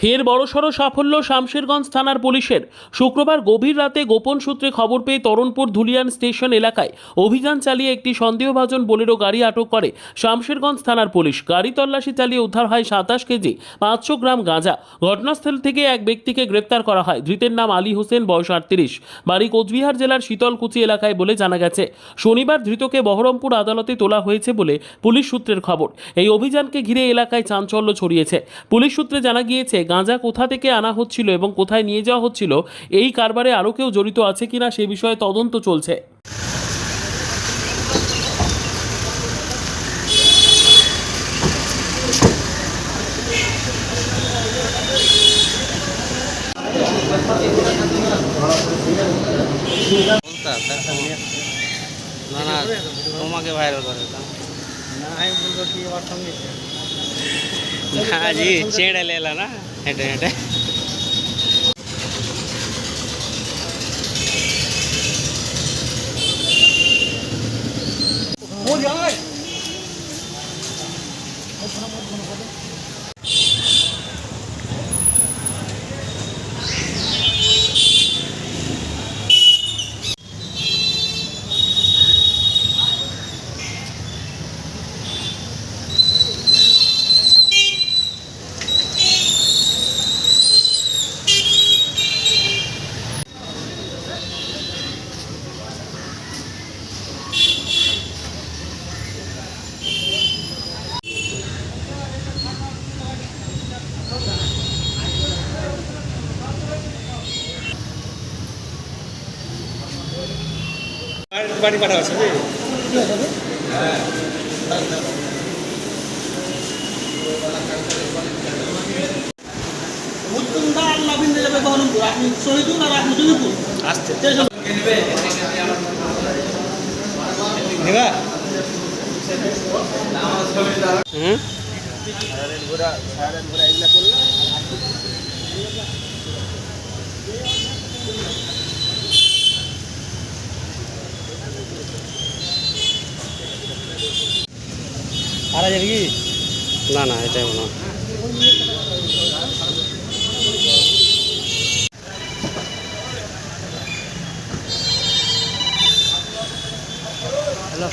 ফের বড়সড় সাফল্য শামশেরগঞ্জ থানার পুলিশের। শুক্রবার গভীর রাতে গোপন সূত্রে খবর পেয়ে তরণপুর ধুলিয়ান স্টেশন এলাকায় অভিযান চালিয়ে একটি সন্দেহভাজন বোলেরো গাড়ি আটক করে শামশেরগঞ্জ থানার পুলিশ। গাড়ি তল্লাশি চালিয়ে উদ্ধার হয় সাতাশ কেজি পাঁচশো গ্রাম গাঁজা। ঘটনাস্থল থেকে এক ব্যক্তিকে গ্রেপ্তার করা হয়। ধৃতের নাম আলী হোসেন, বয়স আটত্রিশ। বাড়ি কোচবিহার জেলার শীতলকুচি এলাকায় বলে জানা গেছে। শনিবার ধৃতকে বহরমপুর আদালতে তোলা হয়েছে বলে পুলিশ সূত্রের খবর। এই অভিযানকে ঘিরে এলাকায় চাঞ্চল্য ছড়িয়েছে। পুলিশ সূত্রে জানা গিয়েছে গাঁজা কোথা থেকে আনা হচ্ছিল এবং কোথায় নিয়ে যাওয়া হচ্ছিল এই কারবারে আরও কেউ জড়িত আছে কিনা সে বিষয়ে তদন্ত চলছে। না না তোমাকে ভাইরাল করে আমি বলব কি সঙ্গে? জি না। হেঁটে হেঁটে বাড়ি পাঠাও ছবি আপনি শহীদুল আর আপনি জমিপুর আসছে নেবা? হুম? আর যাবে কি? না না এটাই মনে হয়। হ্যালো।